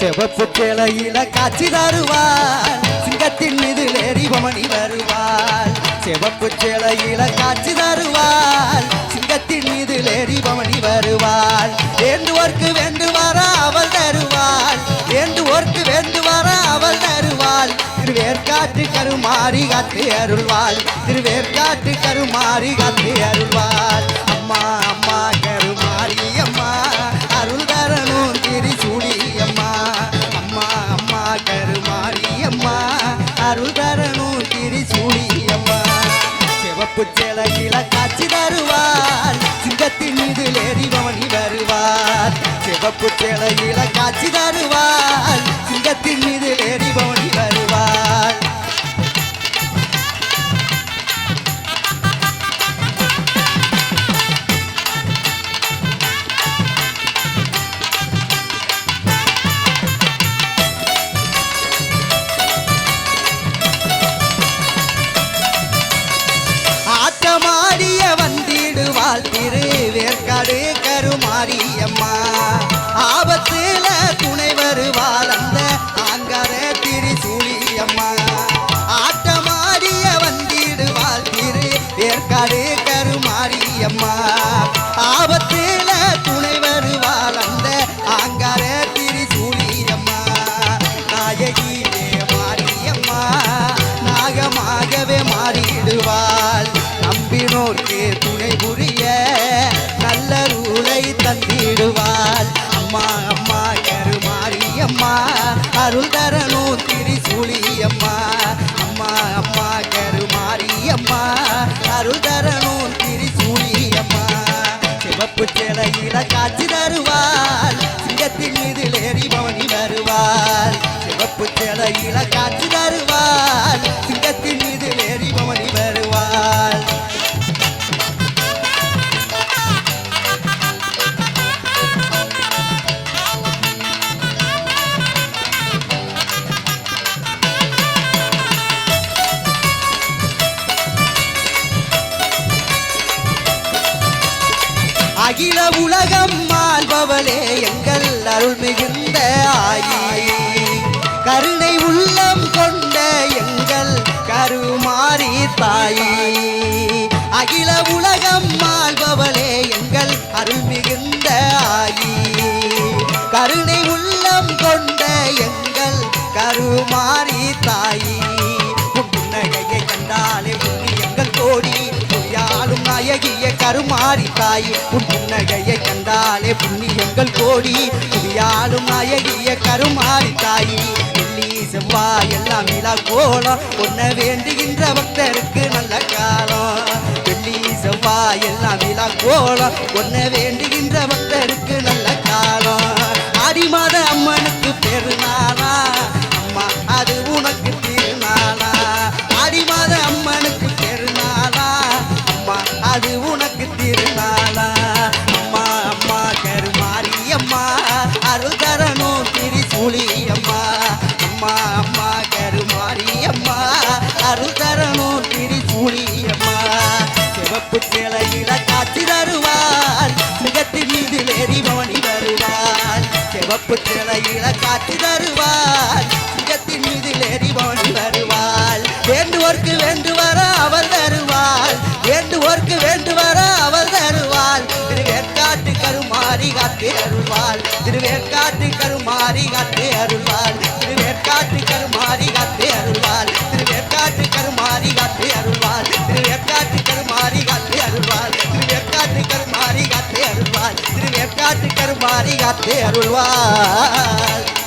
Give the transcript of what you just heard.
செவப்பு சேலையில காட்சி தருவாள் சிங்கத்தின் மீது லேடி பவனி வருவாள் சிவப்பு சேலையில காட்சி தருவாள் சிங்கத்தின் மீது லேடி பவனி வருவாள் வேண்டுவோர்க்கு வேண்டுவாரா அவள் தருவாள். வேண்டுவோர்க்கு வேண்டுவாரா அவள் தருவாள். திருவேற்காட்டு கருமாறி காத்து அருள்வாள். திருவேற்காட்டு கருமாறி காத்து அருள்வாள். அருள் தரணும் திரிசூடி அம்மா சிவப்பு சேலையில காட்சி தருவாள் சிங்கத்தின் மீது ஏறிபவனி பவனி வருவார் சிவப்பு சேலையில காட்சி தருவாள் சிங்கத்தின் மீது லேடி பவனி அம்மா. ஆபத்தில் அகில உலகம் ஆள்பவளே எங்கள் அருள் மிகுந்த ஆயி. கருணை உள்ளம் கொண்ட எங்கள் கருமாறி தாயி. அகில உலகம் ஆள்பவளே எங்கள் அருள் மிகுந்த ஆயி. கருணை உள்ளம் கொண்ட எங்கள் கருமாறி தாயி. கருமாறி கருமாரி தாய் உன் புன்னகையை கண்டாலே புண்ணியங்கள் கோடி. புதியாலும் நாயகிய கருமாறி தாயி வெள்ளி செவ்வாய் எல்லாம் இலா கோலம். ஒன்ன வேண்டுகின்ற பக்தருக்கு நல்ல காலம். வெள்ளி செவ்வாய் எல்லாம் இலா கோலம். ஒன்ன வேண்டுகின்ற பக்தருக்கு நல்ல அருள் தரணும் திரிசூலி அம்மா சிவப்பு கிளையில காட்சி தருவாள் முகத்தின் மீது லேறி பவனி வருவாள் சிவப்பு கிளையில காட்சி தருவாள் சிங்கத்தின் மீது லேறி பவனி வருவாள் வேண்டுவோர்க்கு வேண்டுவர அவர் தருவாள் வேண்டுவோர்க்கு வேண்டுவர அவர் தருவாள் திருவேற்காட்டு கருமாறி காட்டி அருள்வாள். திருவேற்காட்டு கருமாறி காட்டி அருள்வாள். காத்து அருள்வாள்